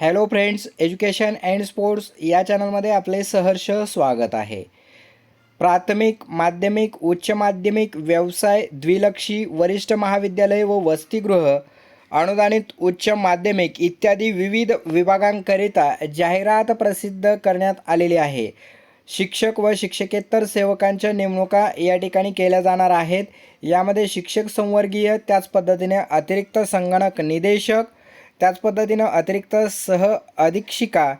Hello friends education and sports या चॅनलमध्ये आपले सहर्ष स्वागत आहे. प्राथमिक माध्यमिक उच्च माध्यमिक व्यवसाय द्विलक्षी वरिष्ठ महाविद्यालय व वसतिगृह अनुदानित उच्च माध्यमिक इत्यादी विविध विभागांकरिता जाहिरात प्रसिद्ध करण्यात आलेली आहे. शिक्षक व शिक्षकेतर सेवकांच्या नेमणुका या ठिकाणी केल्या जाणार आहेत. यामध्ये शिक्षक संवर्गीय त्याच पद्धतीने अतिरिक्त संगणक निदेशक त्याच पद्धतीनं अतिरिक्त सह अधीक्षिका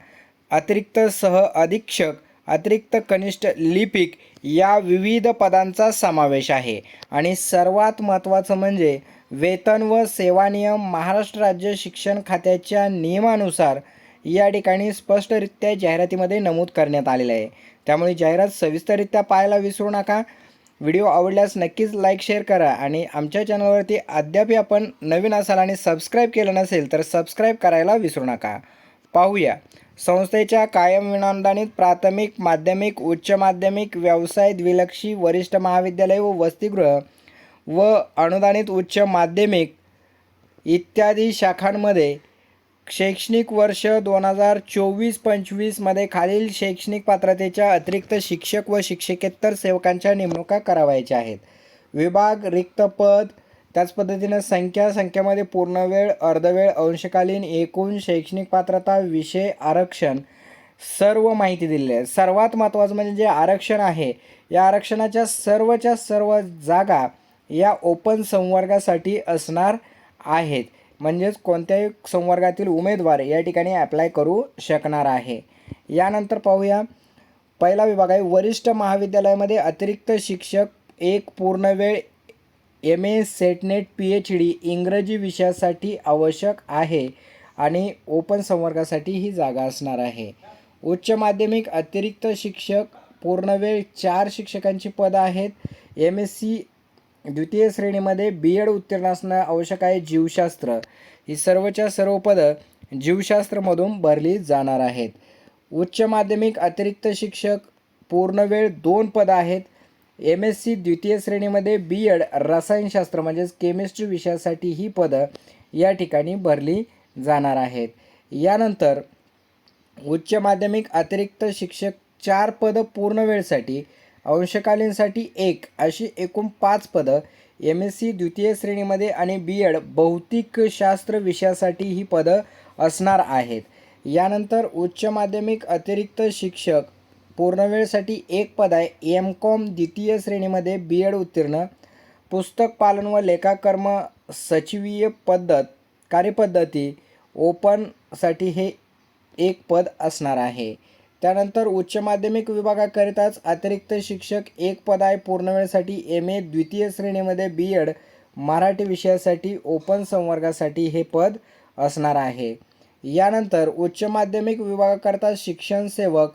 अतिरिक्त सह अधीक्षक अतिरिक्त कनिष्ठ लिपिक या विविध पदांचा समावेश आहे. आणि सर्वात महत्त्वाचं म्हणजे वेतन व सेवा नियम महाराष्ट्र राज्य शिक्षण खात्याच्या नियमानुसार या ठिकाणी स्पष्टरित्या जाहिरातीमध्ये नमूद करण्यात आलेलं आहे. त्यामुळे जाहिरात सविस्तररित्या पाहायला विसरू नका. व्हिडिओ आवडल्यास नक्कीच लाईक शेअर करा आणि आमच्या चॅनलवरती अद्यापही आपण नवीन असाल आणि सबस्क्राईब केलं नसेल तर सबस्क्राईब करायला विसरू नका. पाहूया. संस्थेच्या कायम विनानुदानित प्राथमिक माध्यमिक उच्च माध्यमिक व्यवसाय द्विलक्षी वरिष्ठ महाविद्यालय व वसतिगृह व अनुदानित उच्च माध्यमिक इत्यादी शाखांमध्ये शैक्षणिक वर्ष दोन हजार चोवीस पंचवीसमध्ये खालील शैक्षणिक पात्रतेच्या अतिरिक्त शिक्षक व शिक्षकेतर सेवकांच्या नेमणुका करावायच्या आहेत. विभाग रिक्त पद त्याच पद्धतीनं संख्या संख्येमध्ये पूर्णवेळ अर्धवेळ अंशकालीन एकूण शैक्षणिक पात्रता विषय आरक्षण सर्व माहिती दिलेली आहे. सर्वात महत्त्वाचं म्हणजे जे आरक्षण आहे या आरक्षणाच्या सर्वच्या सर्व जागा या ओपन संवर्गासाठी असणार आहेत. म्हणजेच कोणत्याही संवर्गातील उमेदवार या ठिकाणी ॲप्लाय करू शकणार आहे. यानंतर पाहूया. पहिला विभाग आहे. वरिष्ठ महाविद्यालयामध्ये अतिरिक्त शिक्षक एक पूर्णवेळ M A SET NET P H D इंग्रजी विषयासाठी आवश्यक आहे आणि ओपन संवर्गासाठी ही जागा असणार आहे. उच्च माध्यमिक अतिरिक्त शिक्षक पूर्णवेळ चार शिक्षकांची पदं आहेत. एम एस सी द्वितीय श्रेणीमध्ये बी एड उत्तीर्ण असणं आवश्यक आहे. जीवशास्त्र. ही सर्वच्या सर्व पदं जीवशास्त्रमधून भरली जाणार आहेत. उच्च माध्यमिक अतिरिक्त शिक्षक पूर्णवेळ दोन पदं आहेत. एम एस सी द्वितीय श्रेणीमध्ये बी एड रसायनशास्त्र म्हणजेच केमिस्ट्री विषयासाठी ही पदं या ठिकाणी भरली जाणार आहेत. यानंतर उच्च माध्यमिक अतिरिक्त शिक्षक चार पदं पूर्ण वेळसाठी अंशकालीनसाठी एक अशी एकूण पाच पदं एम एस सी द्वितीय श्रेणीमध्ये आणि बी एड भौतिकशास्त्र विषयासाठी ही पदं असणार आहेत. यानंतर उच्च माध्यमिक अतिरिक्त शिक्षक पूर्णवेळसाठी एक पद आहे. एम कॉम द्वितीय श्रेणीमध्ये बी एड उत्तीर्ण. पुस्तक पालन व लेखाकर्म सचिवीय पद्धत कार्यपद्धती ओपनसाठी हे एक पद असणार आहे. त्यानंतर उच्च माध्यमिक विभागाकरिताच अतिरिक्त शिक्षक एक पद आहे पूर्णवेळसाठी एम ए द्वितीय श्रेणीमध्ये बी एड मराठी विषयासाठी ओपन संवर्गासाठी हे पद असणार आहे. यानंतर उच्च माध्यमिक विभागाकरता शिक्षण सेवक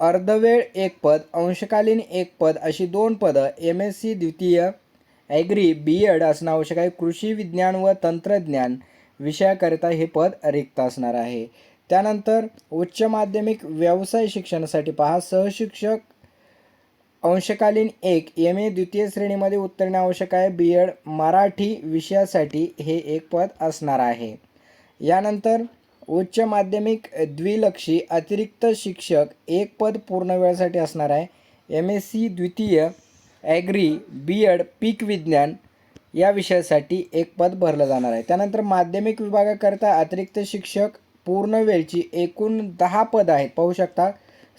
अर्धवेळ एक पद अंशकालीन एक पद अशी दोन पदं एम एस सी द्वितीय ॲग्री बी एड असणं आवश्यक आहे. कृषी विज्ञान व तंत्रज्ञान विषयाकरिता हे पद रिक्त असणार आहे. त्यानंतर उच्च माध्यमिक व्यवसाय शिक्षणासाठी पहा. सहशिक्षक अंशकालीन एक एम ए द्वितीय श्रेणीमध्ये उत्तीर्ण आवश्यक आहे. बी एड मराठी विषयासाठी हे एक पद असणार आहे. यानंतर उच्च माध्यमिक द्विलक्षी अतिरिक्त शिक्षक एक पद पूर्ण वेळासाठी असणार आहे. एम एस सी द्वितीय ॲग्री बी एड पीक विज्ञान या विषयासाठी एक पद भरलं जाणार आहे. त्यानंतर माध्यमिक विभागाकरता अतिरिक्त शिक्षक पूर्ण वेळची एकूण दहा पदं आहेत. पाहू शकता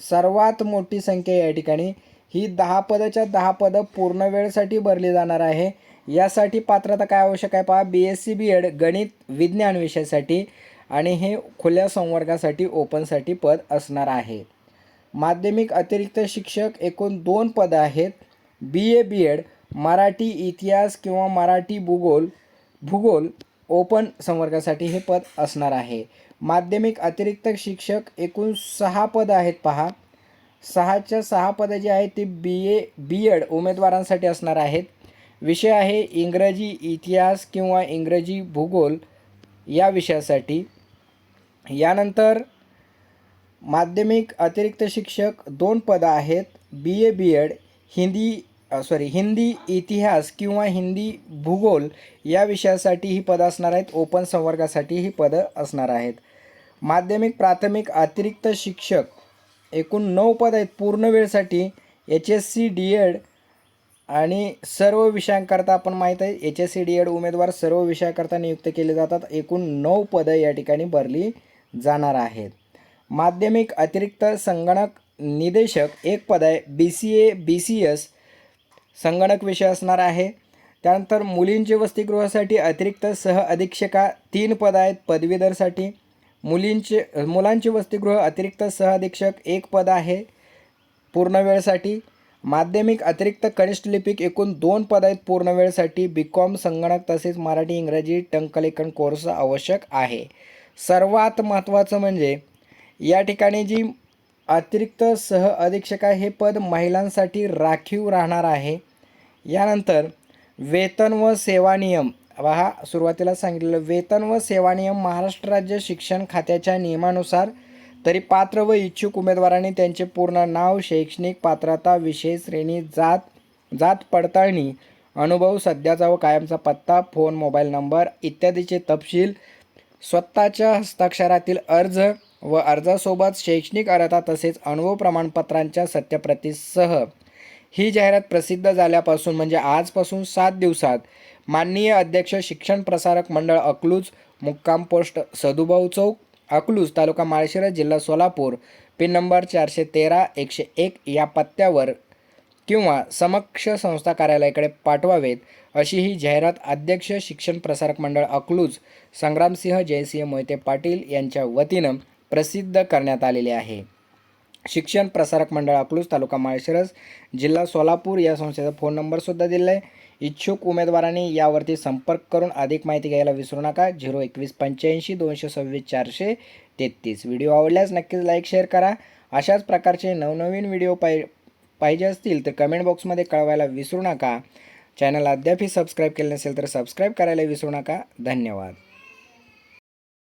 सर्वात मोठी संख्या या ठिकाणी. ही दहा पदाच्या दहा पदं पूर्ण वेळसाठी भरली जाणार आहे. यासाठी पात्रता काय आवश्यक आहे पहा. B S C B Ed गणित विज्ञान विषयासाठी आणि हे खुल्या संवर्गासाठी ओपनसाठी पद असणार आहे. माध्यमिक अतिरिक्त शिक्षक एकूण दोन पदं आहेत. B A B Ed Marathi इतिहास किंवा मराठी भूगोल भूगोल ओपन संवर्गासाठी हे पद असणार आहे. माध्यमिक अतिरिक्त शिक्षक एकूण सहा पदं आहेत पहा. सहाच्या सहा पदं जी आहेत ती बी ए बी एड उमेदवारांसाठी असणार आहेत. विषय आहे इंग्रजी इतिहास किंवा इंग्रजी भूगोल या विषयासाठी. यानंतर माध्यमिक अतिरिक्त शिक्षक दोन पदं आहेत B A B Ed Hindi sorry Hindi इतिहास किंवा हिंदी भूगोल या विषयासाठी ही पदं असणार आहेत. ओपन संवर्गासाठी ही पदं असणार आहेत. माध्यमिक प्राथमिक अतिरिक्त शिक्षक एकूण नऊ पद आहेत. पूर्ण वेळसाठी H S C D Ed आणि सर्व विषयांकरता आपण माहीत आहे. H S C D Ed उमेदवार सर्व विषयाकरता नियुक्त केले जातात. एकूण नऊ पदं या ठिकाणी भरली जाणार आहेत. माध्यमिक अतिरिक्त संगणक निदेशक एक पद आहे. B C A B C S संगणक विषय असणार आहे. त्यानंतर मुलींचे वसतिगृहासाठी अतिरिक्त सह अधीक्षका तीन पद आहेत. पदवीधरसाठी मुलींचे मुलांचे वसतिगृह अतिरिक्त सहअधीक्षक एक पद आहे. पूर्ण वेळसाठी. माध्यमिक अतिरिक्त कनिष्ठ लिपिक एकूण दोन पद आहेत पूर्ण वेळसाठी. बी कॉम संगणक तसेच मराठी इंग्रजी टंकलेखन कोर्स आवश्यक आहे. सर्वात महत्त्वाचं म्हणजे या ठिकाणी जी अतिरिक्त सह अधीक्षक आहे हे पद महिलांसाठी राखीव राहणार आहे. यानंतर वेतन व सेवा नियम. पहा सुरुवातीला सांगितलेलं वेतन व सेवा नियम महाराष्ट्र राज्य शिक्षण खात्याच्या नियमानुसार तरी पात्र व इच्छुक उमेदवारांनी त्यांचे पूर्ण नाव शैक्षणिक पात्रता विषय श्रेणी जात जात पडताळणी अनुभव सध्याचा व कायमचा पत्ता फोन मोबाईल नंबर इत्यादीचे तपशील स्वतःच्या हस्ताक्षरातील अर्ज व अर्जासोबत शैक्षणिक अर्हता तसेच अनुभव प्रमाणपत्रांच्या सत्यप्रतीसह. ही जाहिरात प्रसिद्ध झाल्यापासून म्हणजे आजपासून सात दिवसात माननीय अध्यक्ष शिक्षण प्रसारक मंडळ अकलूज मुक्काम पोस्ट सदुभाऊ चौक अकलूज तालुका माळशिरस जिल्हा सोलापूर पिन नंबर चारशे तेरा एकशे एक या पत्त्यावर किंवा समक्ष संस्था कार्यालयाकडे पाठवावेत अशी ही जाहिरात अध्यक्ष शिक्षण प्रसारक मंडळ अकलूज संग्रामसिंह जयसिंह मोहिते पाटील यांच्या वतीनं प्रसिद्ध करण्यात आलेली आहे. शिक्षण प्रसारक मंडळ अकलूज तालुका माळशिरस जिल्हा सोलापूर या संस्थेचा फोन नंबरसुद्धा दिला आहे इच्छुक उमेदवारांनी यावरती संपर्क करून अधिक माहिती घ्यायला विसरू नका. झिरो एकवीस पंच्याऐंशी दोनशे सव्वीस चारशे तेहतीस. व्हिडिओ आवडल्यास नक्कीच लाईक शेअर करा. अशाच प्रकारचे नवनवीन व्हिडिओ पाहि पाहिजे असतील तर कमेंट बॉक्समध्ये कळवायला विसरू नका. चॅनल अद्यापही सबस्क्राईब केले नसेल तर सबस्क्राईब करायला विसरू नका. धन्यवाद.